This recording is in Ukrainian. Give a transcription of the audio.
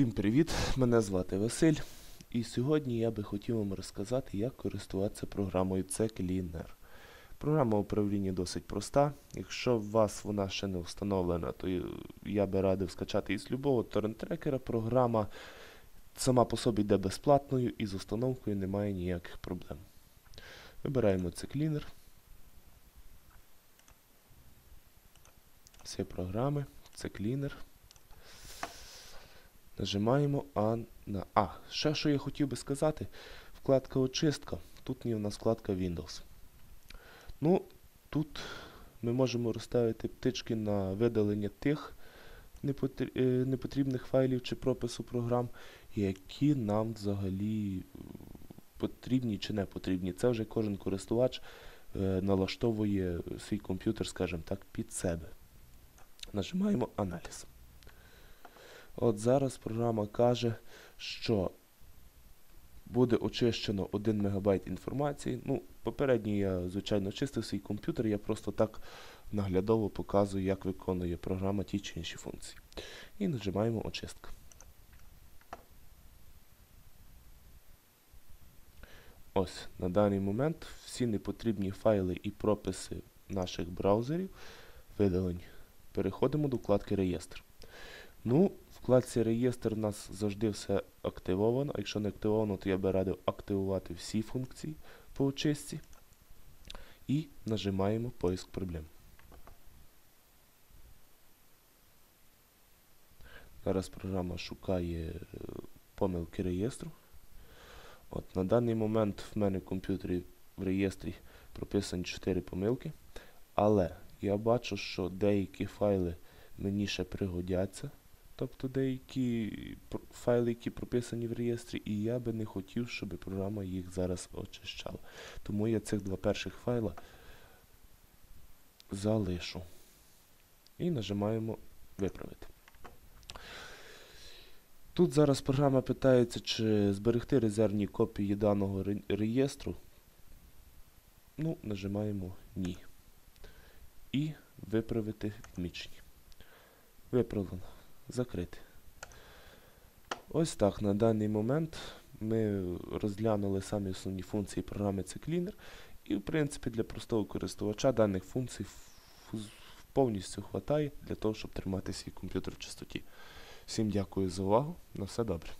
Всім привіт! Мене звати Василь. І сьогодні я би хотів вам розказати, як користуватися програмою CCleaner. Програма управління досить проста. Якщо у вас вона ще не встановлена, то я би радив скачати із любого торрент-трекера. Програма сама по собі йде безплатною і з установкою немає ніяких проблем. Вибираємо CCleaner. Всі програми, CCleaner. Нажимаємо А на А. Ще що я хотів би сказати, вкладка очистка. Тут є у нас вкладка Windows. Ну, тут ми можемо розставити птички на видалення тих е, непотрібних файлів чи пропису програм, які нам взагалі потрібні чи не потрібні. Це вже кожен користувач е, налаштовує свій комп'ютер, скажімо так, під себе. Нажимаємо аналіз. От зараз програма каже, що буде очищено 1 МБ інформації. Ну, попередньо я, звичайно, чистив свій комп'ютер, я просто так наглядово показую, як виконує програма ті чи інші функції. І нажимаємо очистка. Ось, на даний момент всі непотрібні файли і прописи наших браузерів видалені. Переходимо до вкладки Реєстр. Ну, вкладці реєстр у нас завжди все активовано. Якщо не активовано, то я би радив активувати всі функції по очистці. І нажимаємо поиск проблем. Зараз програма шукає е, помилки реєстру. От, на даний момент в мене в комп'ютері в реєстрі прописані 4 помилки. Але я бачу, що деякі файли мені ще пригодяться. Тобто деякі файли, які прописані в реєстрі, і я би не хотів, щоб програма їх зараз очищала. Тому я цих два перших файла залишу. І нажимаємо Виправити. Тут зараз програма питається, чи зберегти резервні копії даного реєстру. Ну, нажимаємо Ні. І виправити відмічені. Виправлено. Закрити. Ось так, на даний момент ми розглянули самі основні функції програми CCleaner. І, в принципі, для простого користувача даних функцій повністю вистачає для того, щоб тримати свій комп'ютер в чистоті. Всім дякую за увагу. На все добре.